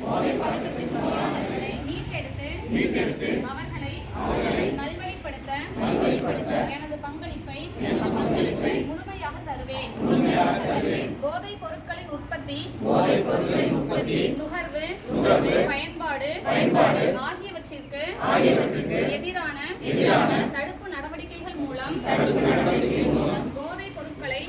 போதை மீட்டெடுத்து அவர்களை நல்வழிப்படுத்த எனது பங்களிப்பை முழுமையாக தருவேன். போதைப் பொருட்களின் உற்பத்தி நுகர்வு பயன்பாடு ஆகியவற்றிற்கு எதிரான தடுப்பு நடவடிக்கைகள் மூலம்